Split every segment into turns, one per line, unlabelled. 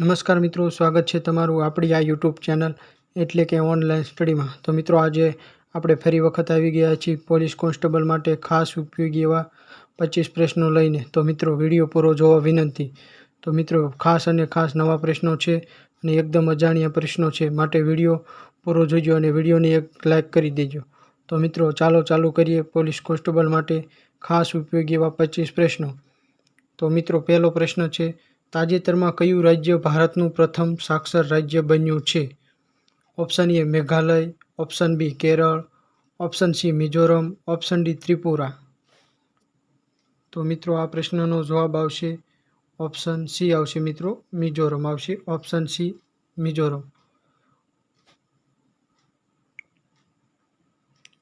નમસ્કાર મિત્રો, સ્વાગત છે તમારું આપણી આ યુટ્યુબ ચેનલ એટલે કે ઓનલાઈન સ્ટડીમાં. તો મિત્રો, આજે આપણે ફરી વખત આવી ગયા છીએ પોલીસ કોન્સ્ટેબલ માટે ખાસ ઉપયોગી એવા પચીસ પ્રશ્નો લઈને. તો મિત્રો, વીડિયો પૂરો જોવા વિનંતી. તો મિત્રો, ખાસ અને ખાસ નવા પ્રશ્નો છે અને એકદમ અજાણ્યા પ્રશ્નો છે. માટે વીડિયો પૂરો જોજો અને વિડીયોને એક લાઇક કરી દેજો. તો મિત્રો, ચાલો ચાલુ કરીએ પોલીસ કોન્સ્ટેબલ માટે ખાસ ઉપયોગી એવા પચીસ પ્રશ્નો. તો મિત્રો, પહેલો પ્રશ્ન છે તાજેતરમાં કયું રાજ્ય ભારતનું પ્રથમ સાક્ષર રાજ્ય બન્યું છે? Option A Meghalaya, option B Kerala, option C Mizoram, option D Tripura. તો મિત્રો, આ પ્રશ્નનો જવાબ આવશે ઓપ્શન સી આવશે મિત્રો મિઝોરમ, આવશે ઓપ્શન સી મિઝોરમ.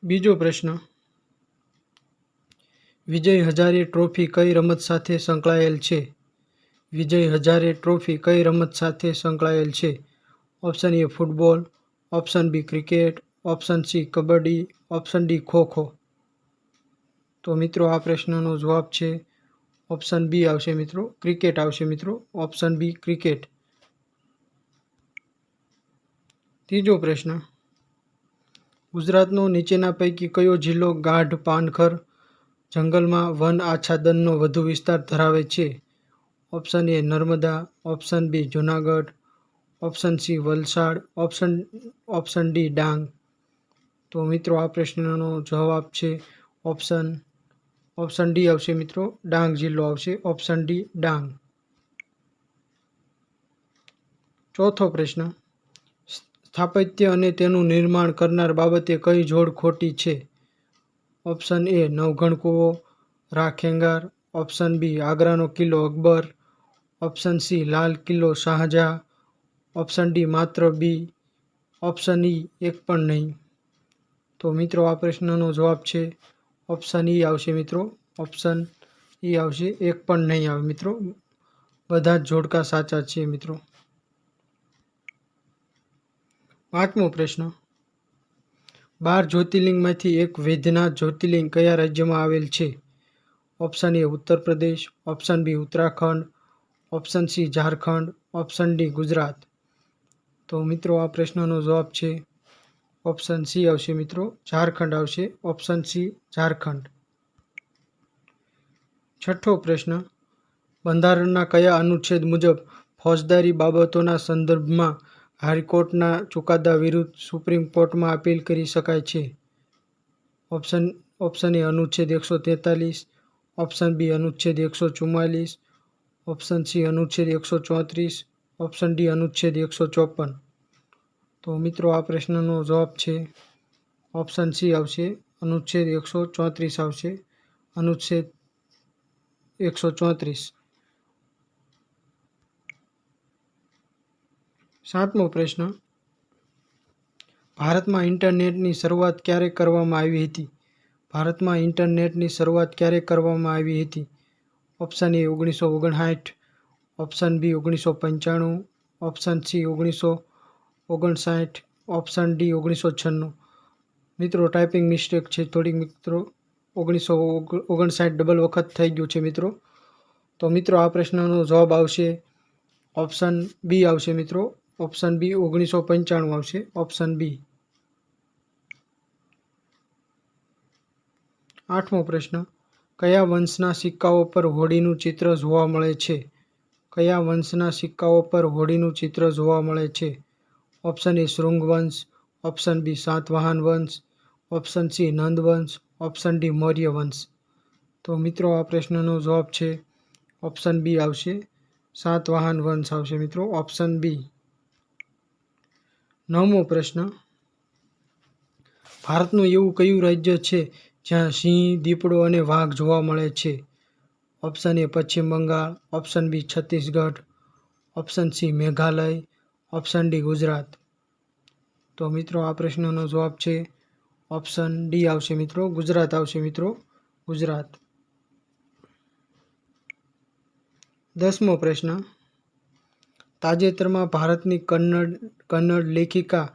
બીજો પ્રશ્ન, વિજય હજારે ટ્રોફી કઈ રમત સાથે સંકળાયેલ છે? વિજય હજારે ટ્રોફી કઈ રમત સાથે સંકળાયેલ છે? Option A football, option B cricket, option C kabaddi, option D kho kho તો મિત્રો, આ પ્રશ્નનો જવાબ છે ઓપ્શન બી આવશે મિત્રો, ક્રિકેટ આવશે મિત્રો, ઓપ્શન બી ક્રિકેટ. ત્રીજો પ્રશ્ન, ગુજરાતનો નીચેના પૈકી કયો જિલ્લો ગાઢ પાનખર જંગલમાં વન આચ્છાદનનો વધુ વિસ્તાર ધરાવે છે? Option A Narmada, option B Junagadh, option C Valsad, option option D Dang. તો મિત્રો આ પ્રશ્નનો જવાબ છે ઓપ્શન ઓપ્શન ડી આવશે મિત્રો ડાંગ જિલ્લો આવશે, ઓપ્શન ડી ડાંગ. ચોથો પ્રશ્ન, સ્થાપત્ય અને તેનું નિર્માણ કરનાર બાબતે કઈ જોડ ખોટી છે? ઓપ્શન એ નવઘણ કૂવો, રાખેંગાર, ઓપ્શન બી આગ્રાનો કિલ્લો Akbar option C Lal Qila Shahjahan. Option D માત્ર બી ઓપ્શન ઈ એક પણ નહીં. તો મિત્રો, આ પ્રશ્નનો જવાબ છે ઓપ્શન ઈ આવશે મિત્રો. ઓપ્શન ઈ આવશે, એક પણ નહીં આવે મિત્રો. બધા જ જોડકા સાચા છે મિત્રો. પાંચમો પ્રશ્ન. બાર જ્યોતિર્લિંગમાંથી એક વૈદ્યનાથ જ્યોતિર્લિંગ કયા રાજ્યમાં આવેલ છે? Option A Uttar Pradesh. Option B Uttarakhand. Option C Jharkhand, option D Gujarat. તો મિત્રો, આ પ્રશ્નનો જવાબ છે ઓપ્શન સી આવશે મિત્રો ઝારખંડ આવશે. Option C Jharkhand. છઠ્ઠો પ્રશ્ન, બંધારણના કયા અનુચ્છેદ મુજબ ફોજદારી બાબતોના સંદર્ભમાં હાઈકોર્ટના ચુકાદા વિરુદ્ધ સુપ્રીમ કોર્ટમાં અપીલ કરી શકાય છે? ઓપ્શન ઓપ્શન એ અનુચ્છેદ એકસો તેતાલીસ, ઓપ્શન બી અનુચ્છેદ એકસો ચુમ્માલીસ ઓપ્શન સી અનુચ્છેદ એકસો ચોત્રીસ. ઓપ્શન ડી અનુચ્છેદ એકસો ચોપન. તો મિત્રો, આ પ્રશ્નનો જવાબ છે. ઓપ્શન સી આવશે. અનુચ્છેદ એકસો ચોત્રીસ આવશે. અનુચ્છેદ એકસો ચોત્રીસ. સાતમો પ્રશ્ન. ભારતમાં ઇન્ટરનેટની શરૂઆત ક્યારે કરવામાં આવી હતી? ભારતમાં ઇન્ટરનેટની શરૂઆત ક્યારે કરવામાં આવી હતી? ઓપ્શન એ ઓગણીસો ઓગણસાઠ ઓપ્શન બી ઓગણીસો પંચાણું ઓપ્શન સી ઓગણીસો ઓગણસાઠ ઓપ્શન ડી ઓગણીસો છન્નું મિત્રો ટાઈપિંગ મિસ્ટેક છે થોડીક, મિત્રો. ઓગણીસો ઓગણસાઠ ડબલ વખત થઈ ગયું છે, મિત્રો. તો, મિત્રો, આ પ્રશ્નનો જવાબ આવશે. ઓપ્શન બી આવશે, મિત્રો. ઓપ્શન બી ઓગણીસો પંચાણું આવશે. ઓપ્શન બી આઠમો પ્રશ્ન. કયા વંશના સિક્કાઓ પર હોડીનું ચિત્ર જોવા મળે છે? કયા વંશના સિક્કાઓ પર હોડીનું ચિત્ર જોવા મળે છે? ઓપ્શન એ શૃંગવંશ ઓપ્શન બી સાતવાહન વંશ, ઓપ્શન સી નંદ વંશ, ઓપ્શન ડી મૌર્ય વંશ. તો મિત્રો, આ પ્રશ્નનો જવાબ છે ઓપ્શન બી આવશે. સાતવાહન વંશ આવશે મિત્રો, ઓપ્શન બી. નવમો પ્રશ્ન. ભારતનું એવું કયું રાજ્ય છે જ્યાં સિંહ, દીપડો અને વાઘ જોવા મળે છે. Option A Paschim Bangal. Option B Chhattisgarh. Option C Meghalaya. Option D Gujarat. તો મિત્રો, આ પ્રશ્નનો જવાબ છે ઓપ્શન ડી આવશે મિત્રો. ગુજરાત આવશે મિત્રો. ગુજરાત. દસમો પ્રશ્ન. તાજેતરમાં ભારતની કન્નડ કન્નડ લેખિકા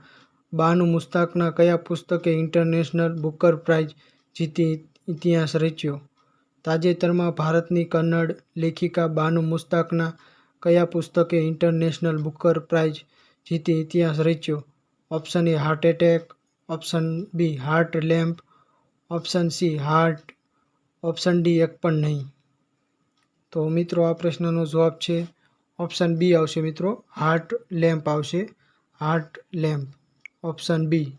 બાનુ મુસ્તાકના કયા પુસ્તકે ઇન્ટરનેશનલ બુકર પ્રાઇઝ જીતી ઇતિહાસ રચ્યો. તાજેતરમાં ભારતની કન્નડ લેખિકા બાનુ મુસ્તાકના કયા પુસ્તકે ઇન્ટરનેશનલ બુકર પ્રાઇઝ જીતી ઇતિહાસ રચ્યો? Option A heart attack, option B heart lamp, option C heart, option D એક પણ નહીં. તો મિત્રો, આ પ્રશ્નનો જવાબ છે ઓપ્શન બી આવશે મિત્રો, હાર્ટ લેમ્પ આવશે. Heart lamp, option B.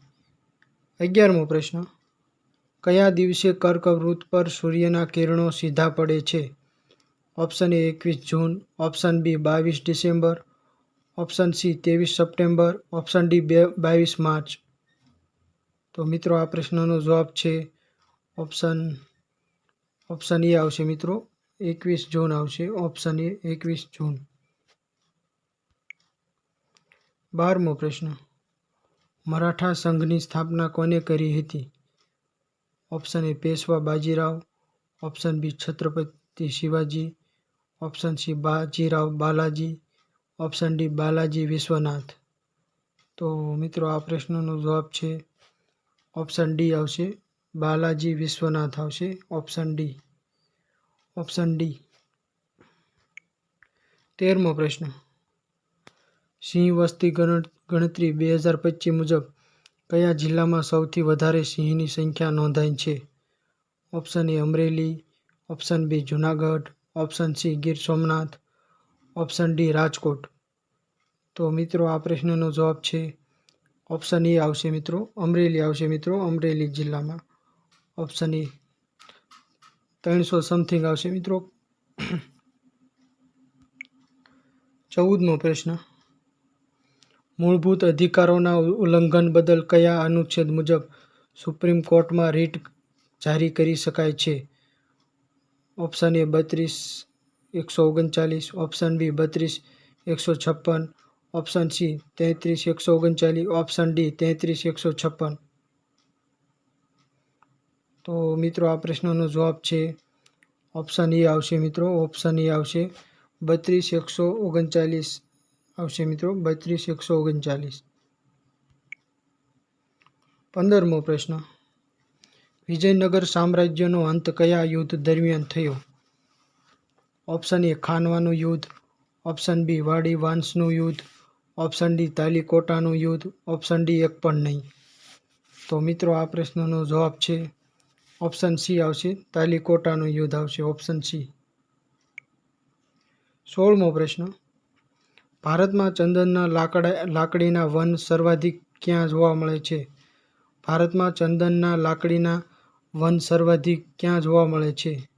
અગિયારમો પ્રશ્ન. કયા દિવસે કર્કવૃત પર સૂર્યના કિરણો સીધા પડે છે? ઓપ્શન એ એકવીસ જૂન, ઓપ્શન બી બાવીસ ડિસેમ્બર, ઓપ્શન સી ત્રેવીસ સપ્ટેમ્બર, ઓપ્શન ડી બે બાવીસ માર્ચ. તો મિત્રો, આ પ્રશ્નનો જવાબ છે ઓપ્શન ઓપ્શન એ આવશે મિત્રો, એકવીસ જૂન આવશે, ઓપ્શન એ એકવીસ જૂન. બારમો પ્રશ્ન. મરાઠા સંઘની સ્થાપના કોને કરી હતી? Option A Peshwa Bajirao option B Chhatrapati Shivaji option C Bajirao Balaji option D Balaji Vishwanath તો મિત્રો, આ પ્રશ્નનો જવાબ છે ઓપ્શન ડી આવશે બાલાજી વિશ્વનાથ આવશે ઓપ્શન ડી ઓપ્શન ડી તેરમો પ્રશ્ન. સિંહ વસ્તી ગણ- ગણતરી બે હજાર પચીસ મુજબ કયા જિલ્લામાં સૌથી વધારે સિંહની સંખ્યા નોંધાઈ છે? Option A Amreli, option B Junagadh, option C Gir Somnath, option D Rajkot. તો મિત્રો, આ પ્રશ્નનો જવાબ છે ઓપ્શન એ આવશે મિત્રો, અમરેલી આવશે મિત્રો, અમરેલી જિલ્લામાં. ઓપ્શન એ ત્રણસો સમથિંગ આવશે મિત્રો. ચૌદમો પ્રશ્ન. મૂળભૂત અધિકારોના ઉલ્લંઘન બદલ કયા અનુચ્છેદ મુજબ સુપ્રીમ કોર્ટમાં રીટ જારી કરી શકાય છે? ઓપ્શન એ બત્રીસ, એકસો ઓગણચાલીસ. ઓપ્શન બી બત્રીસ, એકસો છપ્પન. ઓપ્શન સી તેત્રીસ, એકસો ઓગણચાલીસ. ઓપ્શન ડી તેત્રીસ, એકસો છપ્પન. તો મિત્રો, આ પ્રશ્નનો જવાબ છે ઓપ્શન એ આવશે મિત્રો. ઓપ્શન એ આવશે બત્રીસ, એકસો ઓગણચાલીસ. આવશે મિત્રો બત્રીસ, એકસો ઓગણચાલીસ. પંદરમો પ્રશ્ન. વિજયનગર સામ્રાજ્યનો અંત કયા યુદ્ધ દરમિયાન થયો? ઓપ્શન એ ખાનવાનું યુદ્ધ, ઓપ્શન બી વાડી વાંસનું યુદ્ધ, ઓપ્શન ડી તાલીકોટાનું યુદ્ધ, ઓપ્શન ડી એક પણ નહીં. તો મિત્રો આ પ્રશ્નનો જવાબ છે, ઓપ્શન સી આવશે, તાલીકોટાનું યુદ્ધ આવશે, ઓપ્શન સી. સોળમો પ્રશ્ન. ભારતમાં ચંદનના લાકડા લાકડીના વન સર્વાધિક ક્યાં જોવા મળે છે? ભારતમાં ચંદનના લાકડીના વન સર્વાધિક ક્યાં જોવા મળે છે?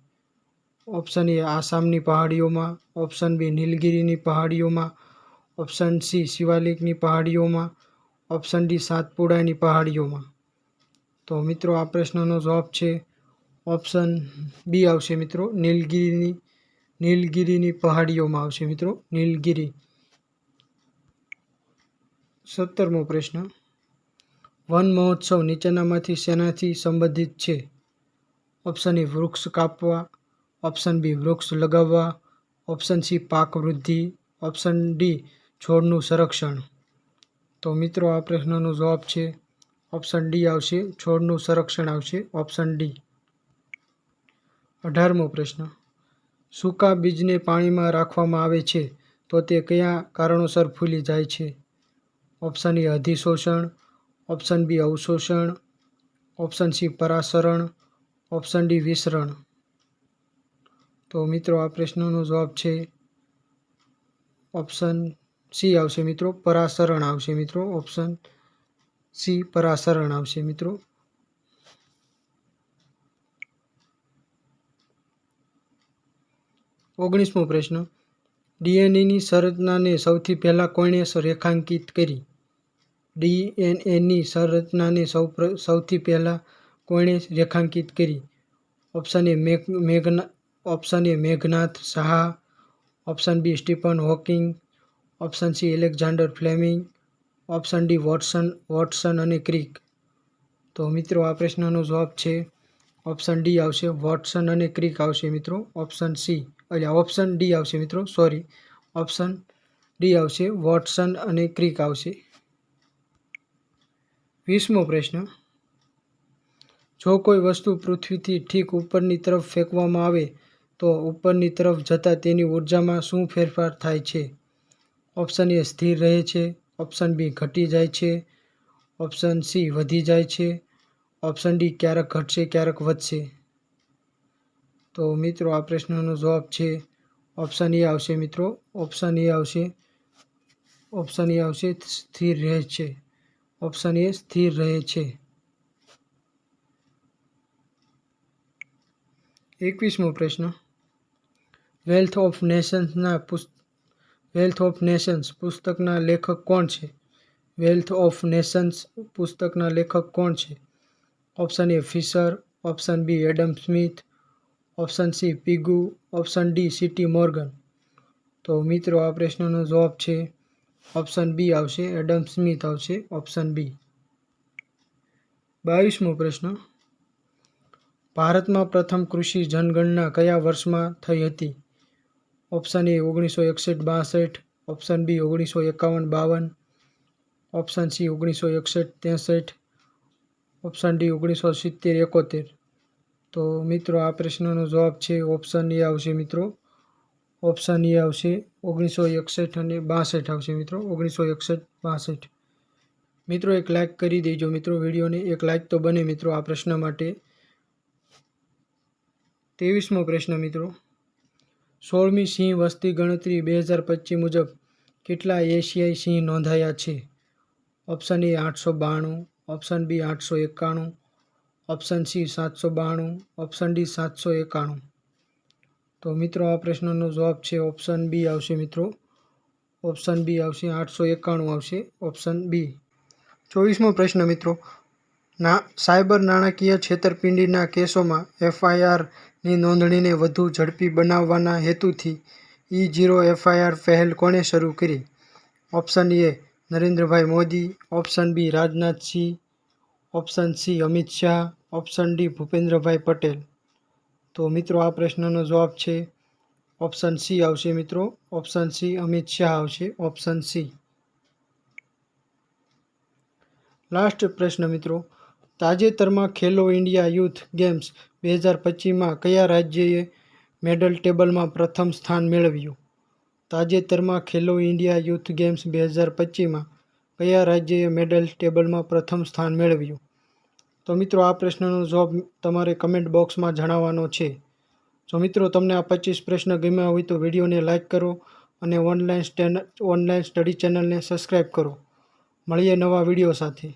ઓપ્શન એ આસામની પહાડીઓમાં, ઓપ્શન બી નીલગિરીની પહાડીઓમાં, ઓપ્શન સી શિવાલિકની પહાડીઓમાં, ઓપ્શન ડી સાતપુડાની પહાડીઓમાં. તો મિત્રો, આ પ્રશ્નનો જવાબ છે ઓપ્શન બી આવશે મિત્રો, નીલગિરીની નીલગિરીની પહાડીઓમાં આવશે મિત્રો, નીલગિરી. સત્તરમો પ્રશ્ન. વન મહોત્સવ નીચેનામાંથી શેનાથી સંબંધિત છે? ઓપ્શન એ વૃક્ષ કાપવા, ઓપ્શન બી વૃક્ષ લગાવવા, ઓપ્શન સી પાક વૃદ્ધિ, ઓપ્શન ડી છોડનું સંરક્ષણ. તો મિત્રો, આ પ્રશ્નનો જવાબ છે ઓપ્શન ડી આવશે, છોડનું સંરક્ષણ આવશે, ઓપ્શન ડી. અઢારમો પ્રશ્ન. સૂકા બીજને પાણીમાં રાખવામાં આવે છે તો તે કયા કારણોસર ફૂલી જાય છે? ઓપ્શન એ અધિશોષણ, ઓપ્શન બી અવશોષણ, ઓપ્શન સી પરાસરણ, ઓપ્શન ડી વિસરણ. તો મિત્રો આ પ્રશ્નનો જવાબ છે ઓપ્શન સી આવશે મિત્રો, પરાસરણ આવશે મિત્રો, ઓપ્શન સી પરાસરણ આવશે મિત્રો. ઓગણીસમો પ્રશ્ન ડીએનએની સંરચનાને સૌથી પહેલાં કોણે રેખાંકિત કરી? ડીએનએની સંરચનાને સૌ સૌથી પહેલાં કોણે રેખાંકિત કરી? ઓપ્શન એ મેઘ, મેઘના, option A Meghnad Saha, option B Stephen Hawking, option C Alexander Fleming, option D Watson Watson અને ક્રિક. તો મિત્રો, આ પ્રશ્નનો જવાબ છે, ઓપ્શન ડી આવશે વોટસન અને ક્રિક આવશે મિત્રો, ઓપ્શન સી. એટલે ઓપ્શન ડી આવશે મિત્રો સોરી ઓપ્શન ડી આવશે વોટસન અને ક્રિક આવશે. વીસમો પ્રશ્ન. જો કોઈ વસ્તુ પૃથ્વીથી ઠીક ઉપરની તરફ ફેંકવામાં આવે, તો ઉપરની તરફ જતાં તેની ઉર્જામાં શું ફેરફાર થાય છે? ઓપ્શન એ સ્થિર રહે છે. ઓપ્શન બી ઘટી જાય છે. ઓપ્શન સી વધી જાય છે. ઓપ્શન ડી ક્યારેક ઘટશે, ક્યારેક વધશે. તો મિત્રો, આ પ્રશ્નનો જવાબ છે ઓપ્શન એ આવશે મિત્રો. ઓપ્શન એ આવશે. ઓપ્શન એ આવશે સ્થિર રહે છે. ઓપ્શન એ સ્થિર રહે છે. એકવીસમો પ્રશ્ન. વેલ્થ ઓફ નેશન્સના પુસ્ત વેલ્થ ઓફ નેશન્સ પુસ્તકના લેખક કોણ છે? વેલ્થ ઓફ નેશન્સ પુસ્તકના લેખક કોણ છે? Option A Fisher option B Adam Smith option C Pigou option D city Morgan તો મિત્રો, આ પ્રશ્નનો જવાબ છે ઓપ્શન બી આવશે એડમ સ્મિથ આવશે ઓપ્શન બી બાવીસમો પ્રશ્ન. ભારતમાં પ્રથમ કૃષિ જનગણના કયા વર્ષમાં થઈ હતી? ઓપ્શન એ ઓગણીસો એકસઠ બાસઠ. ઓપ્શન બી ઓગણીસો એકાવન બાવન. ઓપ્શન સી ઓગણીસો એકસઠ ત્રેસઠ. ઓપ્શન ડી ઓગણીસો સિત્તેર એકોતેર. તો મિત્રો, આ પ્રશ્નનો જવાબ છે ઓપ્શન એ આવશે મિત્રો. ઓપ્શન એ આવશે ઓગણીસો એકસઠ અને બાસઠ આવશે મિત્રો. ઓગણીસો એકસઠ, બાસઠ. મિત્રો, એક લાઇક કરી દેજો મિત્રો વિડીયોને. એક લાઇક તો બને મિત્રો આ પ્રશ્ન માટે. ત્રેવીસમો પ્રશ્ન મિત્રો. સોળમી સિંહ વસ્તી ગણતરી બે હજાર પચીસ મુજબ કેટલા એશિયાઈ સિંહ નોંધાયા છે? ઓપ્શન એ આઠસો બાણું ઓપ્શન બી આઠસો એકાણું ઓપ્શન સી સાતસો બાણું, ઓપ્શન ડી સાતસો એકાણું. તો મિત્રો આ પ્રશ્નનો જવાબ છે ઓપ્શન બી આવશે મિત્રો. ઓપ્શન બી આવશે આઠસો એકાણું આવશે, ઓપ્શન બી. ચોવીસમો પ્રશ્ન મિત્રો. ના, સાયબર નાણાકીય છેતરપિંડીના કેસોમાં એફઆઈઆરની નોંધણીને વધુ ઝડપી બનાવવાના હેતુથી ઈ જીરો એફઆઈઆર પહેલ કોણે શરૂ કરી? Option A Narendrabhai Modi, option B Rajnath Singh option C, Amit Shah. Option D, Bhupendrabhai Patel. તો મિત્રો, આ પ્રશ્નનો જવાબ છે ઓપ્શન સી આવશે મિત્રો. ઓપ્શન સી અમિત શાહ આવશે. Option C. લાસ્ટ પ્રશ્ન મિત્રો. તાજેતરમાં ખેલો ઇન્ડિયા યુથ ગેમ્સ બે હજાર પચીસમાં કયા રાજ્યએ મેડલ ટેબલમાં પ્રથમ સ્થાન મેળવ્યું? તાજેતરમાં ખેલો ઇન્ડિયા યુથ ગેમ્સ બે હજાર પચીસમાં કયા રાજ્યએ મેડલ ટેબલમાં પ્રથમ સ્થાન મેળવ્યું? તો મિત્રો, આ પ્રશ્નનો જવાબ તમારે કમેન્ટ બોક્સમાં જણાવવાનો છે. જો મિત્રો, તમને આ પચીસ પ્રશ્ન ગમ્યા હોય તો વિડીયોને લાઇક કરો અને ઓનલાઈન સ્ટેન ઓનલાઈન સ્ટડી ચેનલને સબસ્ક્રાઈબ કરો. મળીએ નવા વીડિયો સાથે.